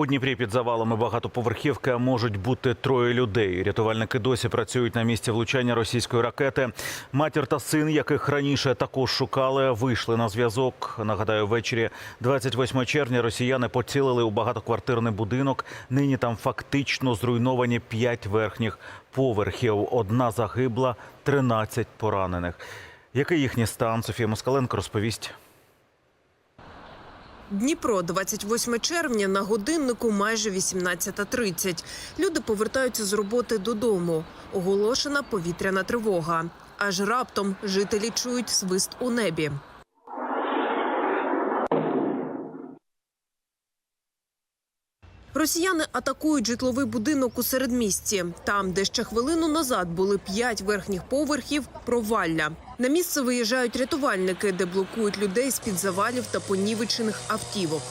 У Дніпрі під завалами багатоповерхівки можуть бути троє людей. Рятувальники досі працюють на місці влучання російської ракети. Матір та син, яких раніше також шукали, вийшли на зв'язок. Нагадаю, ввечері 28 червня росіяни поцілили у багатоквартирний будинок. Нині там фактично зруйновані п'ять верхніх поверхів. Одна загибла, 13 поранених. Який їхній стан? Софія Москаленко розповість. Дніпро, 28 червня, на годиннику майже 18.30. Люди повертаються з роботи додому. Оголошена повітряна тривога. Аж раптом жителі чують свист у небі. Росіяни атакують житловий будинок у середмісті. Там, де ще хвилину назад були п'ять верхніх поверхів, провалля. На місце виїжджають рятувальники, де блокують людей з-під завалів та понівечених автівок.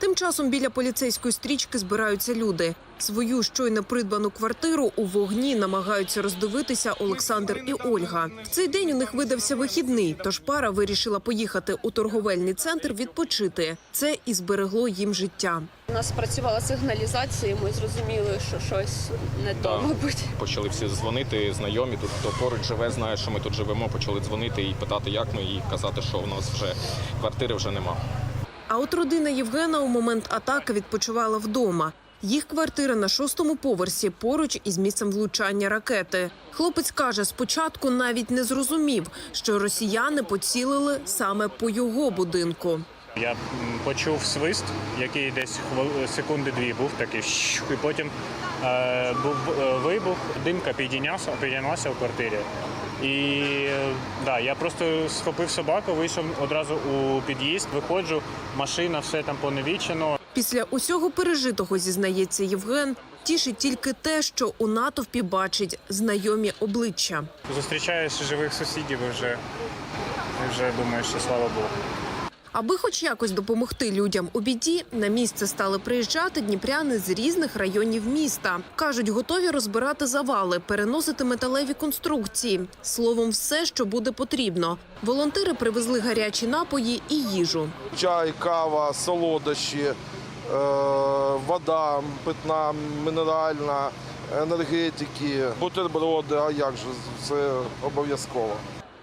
Тим часом біля поліцейської стрічки збираються люди. Свою щойно придбану квартиру у вогні намагаються роздивитися Олександр і Ольга. В цей день у них видався вихідний, тож пара вирішила поїхати у торговельний центр відпочити. Це і зберегло їм життя. У нас працювала сигналізація, і ми зрозуміли, що щось не то, мабуть. Почали всі дзвонити, знайомі тут хто поруч живе, знає, що ми тут живемо. Почали дзвонити і питати, як ми, і казати, що в нас вже квартири вже нема. А от родина Євгена у момент атаки відпочивала вдома. Їх квартира на шостому поверсі поруч із місцем влучання ракети. Хлопець каже, спочатку навіть не зрозумів, що росіяни поцілили саме по його будинку. Я почув свист, який десь хвил- секунди-дві був такий, і потім е, був е, вибух, димка підійнявся, підійнялася в квартирі. І е, да, я просто схопив собаку, вийшов одразу у під'їзд, виходжу, машина, все там поневічено. Після усього пережитого зізнається Євген. Тішить тільки те, що у натовпі бачить знайомі обличчя. Зустрічаєш живих сусідів і вже, і вже думаєш, що слава Богу. Аби хоч якось допомогти людям у біді, на місце стали приїжджати дніпряни з різних районів міста. кажуть, готові розбирати завали, переносити металеві конструкції. Словом, все, що буде потрібно. Волонтери привезли гарячі напої і їжу. чай, кава, солодощі, е, вода питна, мінеральна, енергетики, бутерброди, а як же, це обов'язково.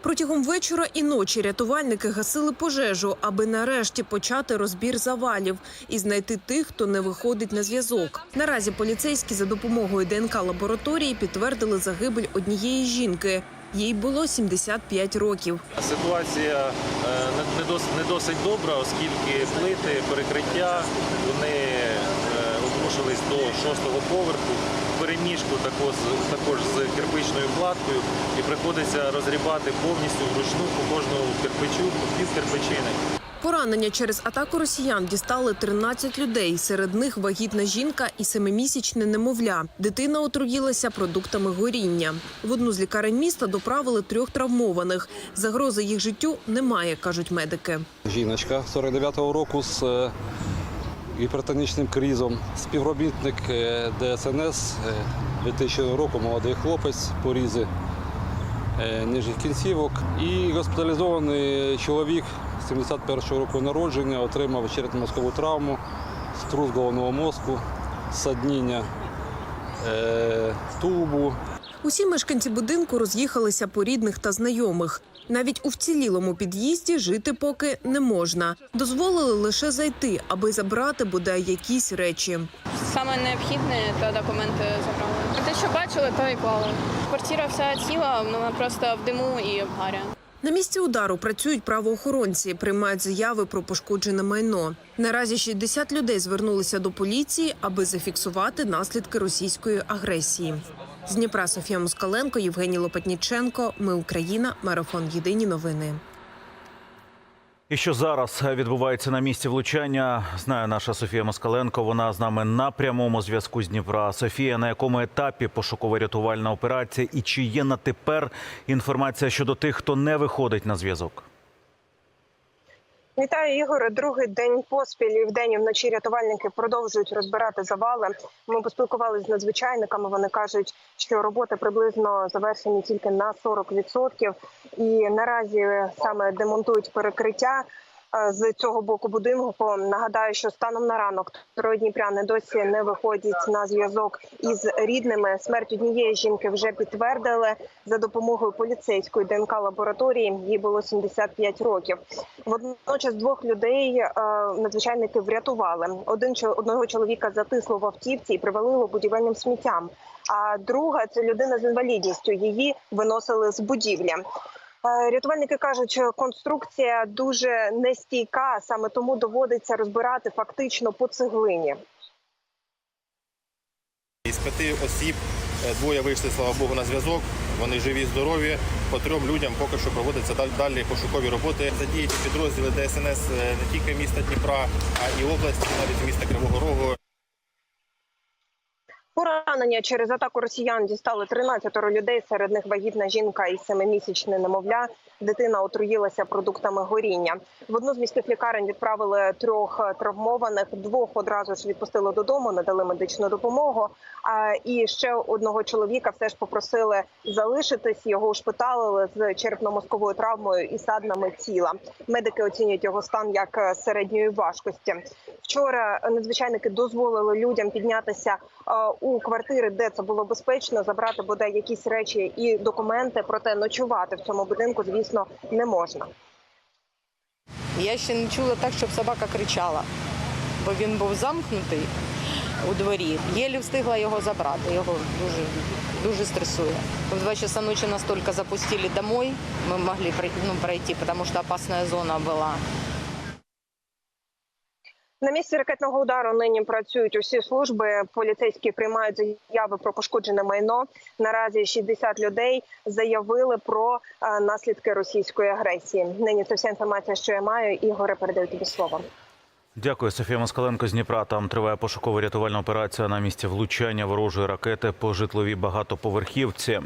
Протягом вечора і ночі рятувальники гасили пожежу, аби нарешті почати розбір завалів і знайти тих, хто не виходить на зв'язок. Наразі поліцейські за допомогою ДНК лабораторії підтвердили загибель однієї жінки. Їй було 75 років. Ситуація е, не- досить, досить добра, оскільки плити, перекриття вони е, до шостого поверху. Переміжку також, з- також з кирпичною кладкою і приходиться розрібати повністю вручну по кожному кирпичу, по кирпичини. Поранення через атаку росіян дістали 13 людей. Серед них вагітна жінка і семимісячне немовля. Дитина отруїлася продуктами горіння. В одну з лікарень міста доправили трьох травмованих. Загрози їх життю немає, кажуть медики. Жіночка 49-го року з е, гіпертонічним кризом, співробітник е, ДСНС е, 2000 року, молодий хлопець, порізи е, нижніх кінцівок. І госпіталізований чоловік 71-го року народження отримав черепно-мозкову травму, струс головного мозку, садніння е, тубу, Усі мешканці будинку роз'їхалися по рідних та знайомих. Навіть у вцілілому під'їзді жити поки не можна. Дозволили лише зайти, аби забрати бодай якісь речі. Саме необхідне то документи забрали. Те, що бачили, то і клали. Квартира вся ціла, вона просто в диму і обгаря. На місці удару працюють правоохоронці, приймають заяви про пошкоджене майно. Наразі 60 людей звернулися до поліції, аби зафіксувати наслідки російської агресії. З Дніпра Софія Москаленко, Євгеній Лопатніченко. Ми Україна. Марафон. Єдині новини. І що зараз відбувається на місці влучання, знає наша Софія Москаленко. Вона з нами на прямому зв'язку з Дніпра. Софія, на якому етапі пошуково-рятувальна операція, і чи є на тепер інформація щодо тих, хто не виходить на зв'язок? Вітаю, Ігоре. Другий день поспіль і вдень і вночі рятувальники продовжують розбирати завали. Ми поспілкувалися з надзвичайниками. Вони кажуть, що роботи приблизно завершені тільки на 40%. І наразі саме демонтують перекриття. Е, з цього боку будинку. Нагадаю, що станом на ранок троє дніпряни досі не виходять на зв'язок із рідними. Смерть однієї жінки вже підтвердили за допомогою поліцейської ДНК лабораторії. Їй було 75 років. Водночас двох людей е, надзвичайники врятували. Один одного чоловіка затисло в автівці і привалило будівельним сміттям. А друга це людина з інвалідністю. Її виносили з будівлі. Е, Рятувальники кажуть, що конструкція дуже нестійка, саме тому доводиться розбирати фактично по цеглині. Із п'яти осіб е, двоє вийшли, слава Богу, на зв'язок. Вони живі, здорові. По трьом людям поки що проводяться далі пошукові роботи. Задіяті підрозділи ДСНС е, не тільки міста Дніпра, а і області, навіть міста Кривого Рогу. Поранення через атаку росіян дістали 13 людей. Серед них вагітна жінка і семимісячне немовля. Дитина отруїлася продуктами горіння. В одну з міських лікарень відправили трьох е, травмованих. Двох одразу ж відпустили додому, надали медичну допомогу. А і ще одного чоловіка все ж попросили залишитись. Його ушпиталили з черепно-мозковою травмою і саднами тіла. Медики оцінюють його стан як е, середньої важкості. Вчора надзвичайники дозволили людям піднятися е, у квартири, де це було безпечно, забрати бодай якісь речі і документи. Проте ночувати в цьому будинку, звісно, не можна. Я ще не чула так, щоб собака кричала, бо він був замкнутий у дворі. Єлі встигла його забрати. Його дуже, дуже стресує. В два часа ночі нас тільки запустили домой. Ми могли ну, пройти, тому що опасна зона була. На місці ракетного удару нині працюють усі служби. Поліцейські приймають заяви про пошкоджене майно. Наразі 60 людей заявили про е, наслідки російської агресії. Нині це вся інформація, що я маю. Ігоре, передаю тобі слово. Дякую, Софія Москаленко з Дніпра. Там триває пошукова рятувальна операція на місці влучання ворожої ракети по житловій багатоповерхівці.